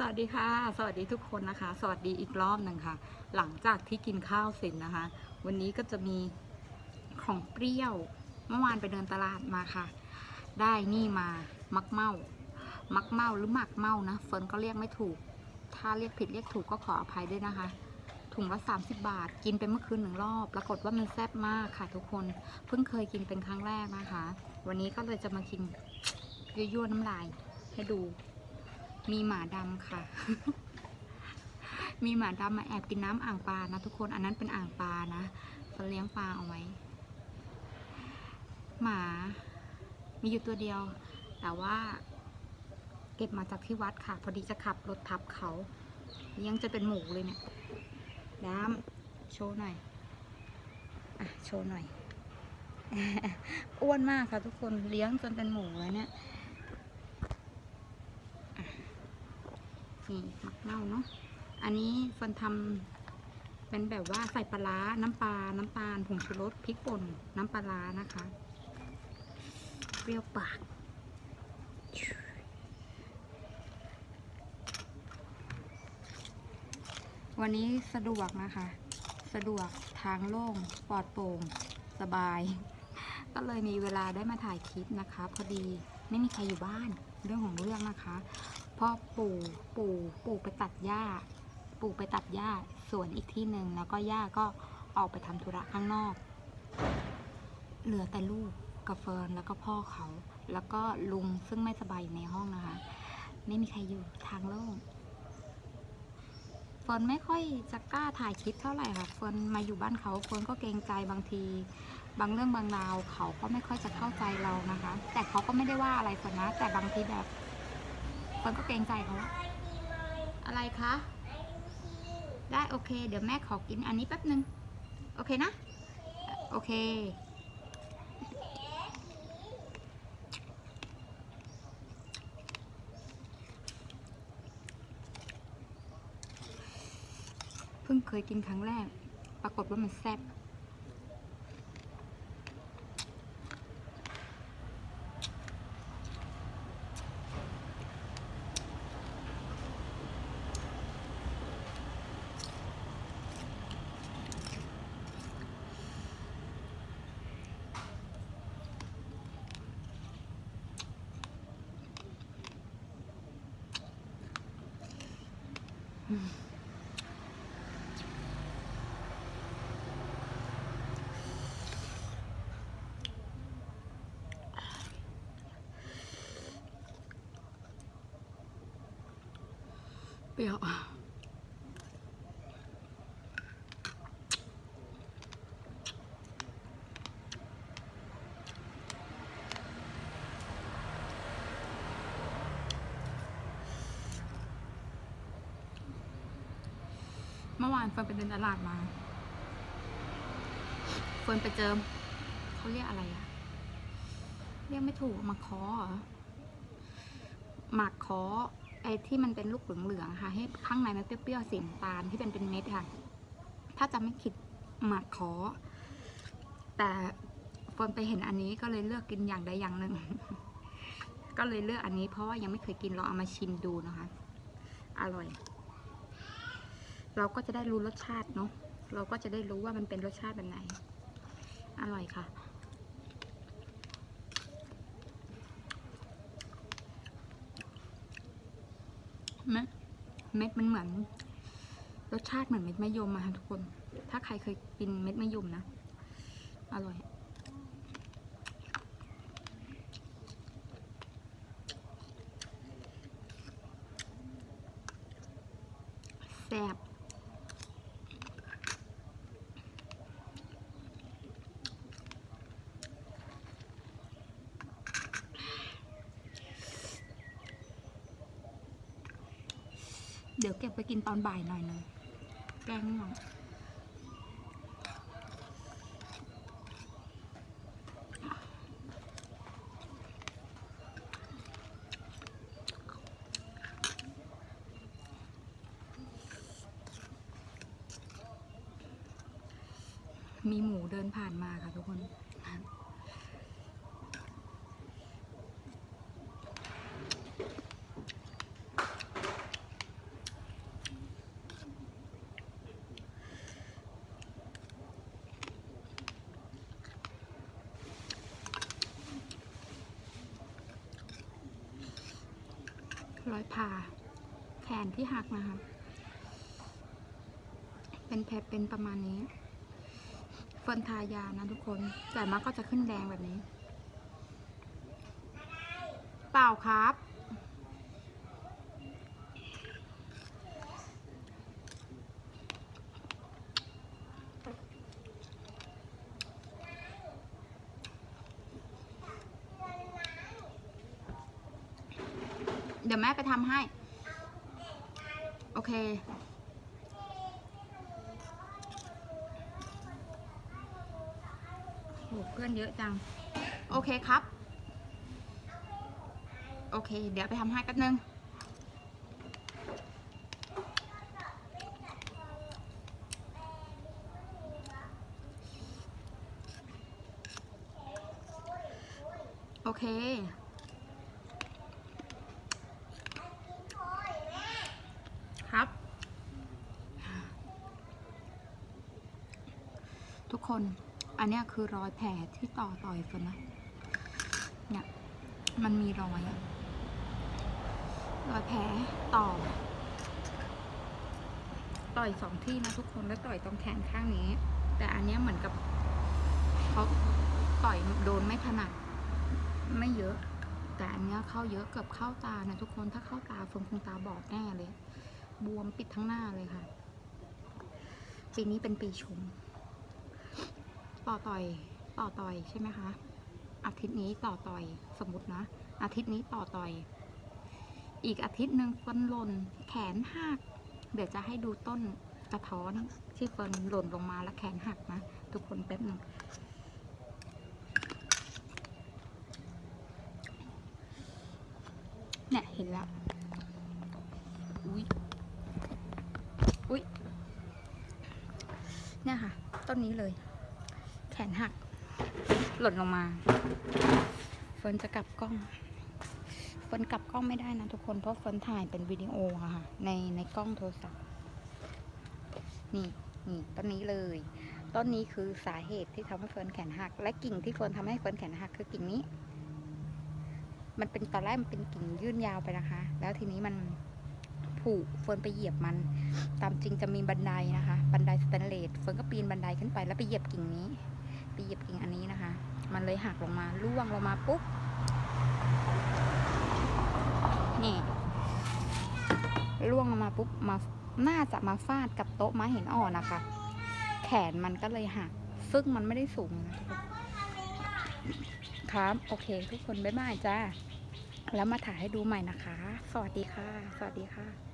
สวัสดีค่ะ สวัสดีทุกคนนะคะ สวัสดีอีกรอบหนึ่งค่ะ หลังจากที่กินข้าวเสร็จนะคะ วันนี้ก็จะมีของเปรี้ยวเมื่อวานไปเดินตลาดมาค่ะ ได้นี่มามักเมามักเมาหรือหมักเมานะเฟิร์นก็เรียกไม่ถูก ถ้าเรียกผิดเรียกถูกก็ขออภัยด้วยนะคะ ถุงละ30 บาท กินไปเมื่อคืนหนึ่งรอบ ปรากฏว่ามันแซ่บมากค่ะ ทุกคนเพิ่งเคยกินเป็นครั้งแรกนะคะ วันนี้ก็เลยจะมากินยั่วๆน้ำลายให้ดู มีหมาดำค่ะ มีหมาดำมาแอบกินน้ำอ่างปลานะทุกคน อันนั้นเป็นอ่างปลานะเขาเลี้ยงปลาเอาไว้ หมา มีอยู่ตัวเดียว แต่ว่า เก็บมาจากที่วัดค่ะ พอดีจะขับรถทับเขาเลี้ยงจะเป็นหมูเลยเนี่ยน้ำโชว์หน่อย อะ โชว์หน่อย อ้วนมากค่ะทุกคน เลี้ยงจนเป็นหมูเลยเนี่ย นี่หมักเน่าเนาะอันนี้ฟิร์นทำเป็นแบบว่าใส่ปลาร้าน้ำปลา น้ำตาล ผงชูรส พริกป่น น้ำปลาร้านะคะ เปรี้ยวปาก วันนี้สะดวกนะคะ สะดวกทางโล่ง ปลอดโปร่ง สบาย ก็เลยมีเวลาได้มาถ่ายคลิปนะคะ พอดีไม่มีใครอยู่บ้าน เรื่องของเรื่องนะคะ พ่อปู่ปู่ปู่ไปตัดหญ้า ปู่ไปตัดหญ้าสวนอีกที่หนึ่งแล้วก็ย่าก็ออกไปทำธุระข้างนอก เหลือแต่ลูกกับเฟิร์นแล้วก็พ่อเขา แล้วก็ลุงซึ่งไม่สบายอยู่ในห้องนะคะ ไม่มีใครอยู่ทางโล่งเฟิร์นไม่ค่อยจะกล้าถ่ายคลิปเท่าไหร่ค่ะเฟิร์นมาอยู่บ้านเขาเฟิร์นก็เกรงใจบางที บางเรื่องบางราวเขาก็ไม่ค่อยจะเข้าใจเรานะคะ แต่เขาก็ไม่ได้ว่าอะไรเฟิร์นนะแต่บางทีแบบ เฟิร์นก็เกรงใจเขาอะอะไรคะ ได้โอเค เดี๋ยวแม่ขอกินอันนี้แป๊บนึง โอเคนะ โอเค เพิ่งเคยกินครั้งแรก ปรากฏว่ามันแซ่บ ปรี้ยวเมื่อวานเฟิร์นไปเดินตลาดมา เฟิร์นไปเจอเขาเรียกอะไรอะเรียกไม่ถูกมาคอเหรอหมากคอ อ้ที่มันเป็นลูกเหลืองๆอะค่ะ ให้ข้างในมันเปรี้ยวๆสีน้ำตาลที่เป็นเป็นเม็ดค่ะ ถ้าจะไม่คิดหมากคอแต่เฟิร์นไปเห็นอันนี้ก็เลยเลือกกินอย่างใดอย่างหนึ่ง ก็เลยเลือกอันนี้เพราะว่ายังไม่เคยกินลองเอามาชิมดูนะคะ อร่อย เราก็จะได้รู้รสชาติเนาะเราก็จะได้รู้ว่ามันเป็นรสชาติแบบไหน อร่อยค่ะ เม็ดเม็ดมันเหมือน รสชาติเหมือนเม็ดมะยมอะค่ะทุกคน ถ้าใครเคยกินเม็ดมะยมนะ อร่อย แซ่บ เดี๋ยวเก็บไปกินตอนบ่ายหน่อยนึงแกงง่วงมีหมูเดินผ่านมาค่ะทุกคน รอยผ่าแขนที่หักนะคะ เป็นแผลเป็นประมาณนี้เฟินทายานะทุกคน แต่มันก็จะขึ้นแดงแบบนี้ เปล่าครับ เดี๋ยวแม่ไปทำให้ โอเค โหเพื่อนเยอะจัง โอเคครับ โอเค เดี๋ยวไปทำให้แป๊บนึง โอเค ครับ ทุก คน อันนี้คือรอยแผลที่ต่อต่อยฝนนะเนี่ยมันมีรอยอะรอยแผลต่อ ต่อยสองที่นะทุกคนแล้วต่อยตรงแขนข้างนี้ แต่อันนี้เหมือนกับเขาต่อยโดนไม่ถนัดไม่เยอะ แต่อันเนี้ยเข้าเยอะเกือบเข้าตานะทุกคนถ้าเข้าตาฝนคงตาบอดแน่เลย บวมปิดทั้งหน้าเลยค่ะ ปีนี้เป็นปีชง ต่อต่อยต่อต่อยใช่ไหมคะอาทิตย์นี้ต่อต่อยสมมตินะ อาทิตย์นี้ต่อต่อย อีกอาทิตย์หนึ่งฟิร์นหล่นแขนหักเดี๋ยวจะให้ดูต้นกระท้อนที่เฟิร์นหล่นลงมาแล้วแขนหักนะทุกคนแป๊บหนึ่งเนี่ยเห็นแล้วอุ้ยอุ้ยเนี่ยค่ะ ต้นนี้เลย ขนหัก หล่นลงมาเฟิร์นจะกลับกล้องเฟิร์นกลับกล้องไม่ได้นะทุกคนเพราะเฟิร์นถ่ายเป็นวิดีโอค่ะในในกล้องโทรศัพท์ นี่นี่ต้นนี้เลยต้นนี้คือสาเหตุที่ทำให้เฟิร์นแขนหัก และกิ่งที่เฟิร์นทำให้เฟิร์นแขนหักคือกิ่งนี้ มันเป็นตอนแรกมันเป็นกิ่งยื่นยาวไปนะคะ แล้วทีนี้มันผุเฟิร์นไปเหยียบมัน ตามจริงจะมีบันไดนะคะ บันไดสแตนเลสเฟิร์นก็ปีนบันไดขึ้นไปแล้วไปเหยียบกิ่งนี้ ไปเหยียบกิ่งอันนี้นะคะ มันเลยหักลงมาล่วงลงมาปุ๊บ นี่ล่วงลงมาปุ๊บมาน่าจะมาฟาดกับโต๊ะไม้หินอ่อนนะคะ แขนมันก็เลยหัก ซึ่งมันไม่ได้สูงนะทุกคนครับ โอเค ทุกคน บ๊ายบายจ้า แล้วมาถ่ายให้ดูใหม่นะคะ สวัสดีค่ะ สวัสดีค่ะ